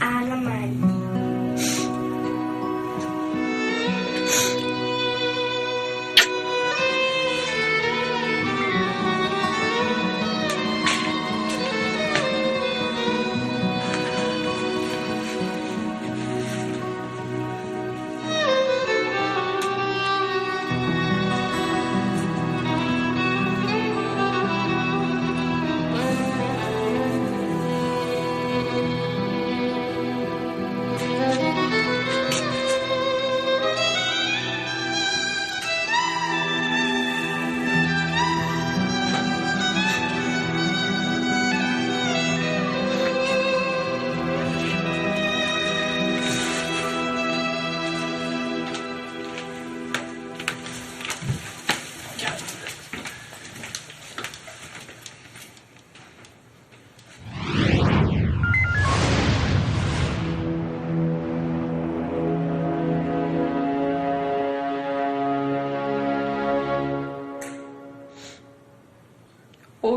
Ah, naman.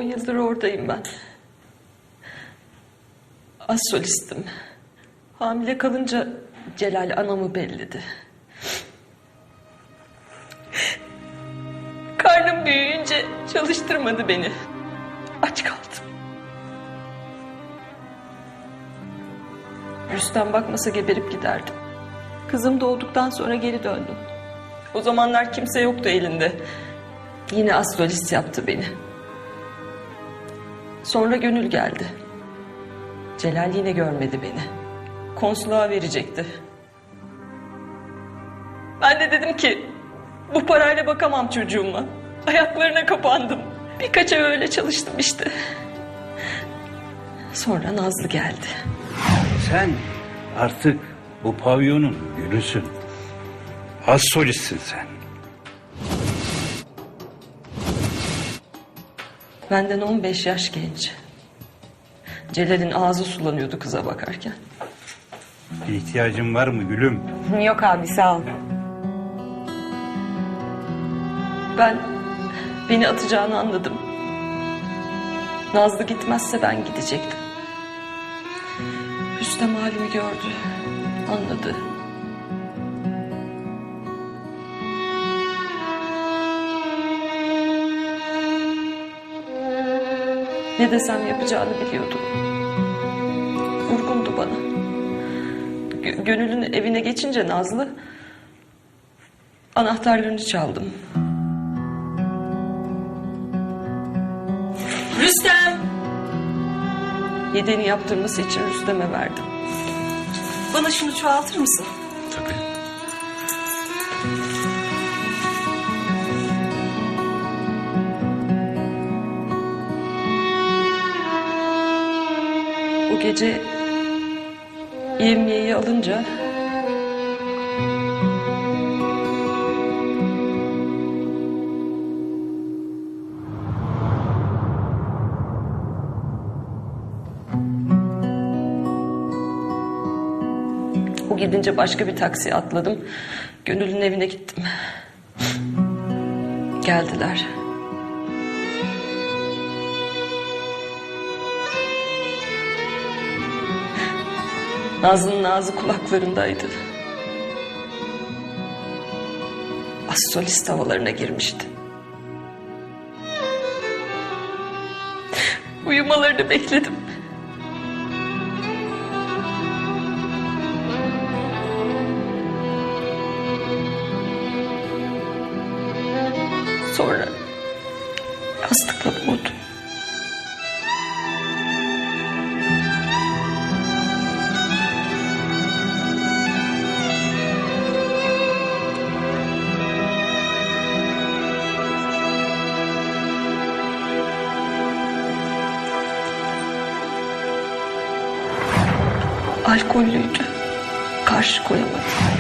On yıldır oradayım ben. Az solistim. Hamile kalınca Celal anamı belledi. Karnım büyüyünce çalıştırmadı beni. Aç kaldım. Rüstem bakmasa geberip giderdim. Kızım doğduktan sonra geri döndüm. O zamanlar kimse yoktu elinde. Yine astrolist yaptı beni. Sonra Gönül geldi. Celal yine görmedi beni. Konsuluğa verecekti. Ben de dedim ki bu parayla bakamam çocuğuma. Ayaklarına kapandım. Birkaç ay öyle çalıştım işte. Sonra Nazlı geldi. Sen artık bu pavyonun gülüsün. Az solistsin sen. Benden 15 yaş genç. Celal'in ağzı sulanıyordu kıza bakarken. Bir ihtiyacın var mı gülüm? Yok abi sağ ol. Ben beni atacağını anladım. Nazlı gitmezse ben gidecektim. Rüstem halimi gördü, anladı. Ne desem yapacağını biliyordu. Vurgundu bana. Gö- Gönül'ün evine geçince Nazlı... ...anahtarlarını çaldım. Rüstem! Yediğini yaptırması için Rüstem'e verdim. Bana şunu çoğaltır mısın? Tabii. Gece yevmiyeyi alınca O gidince başka bir taksiye atladım. Gönül'ün evine gittim. Geldiler. Nazlı'nın ağzı kulaklarındaydı. Astrolist havalarına girmişti. Uyumalarını bekledim. Alkollüydü. Karşı koyamadım.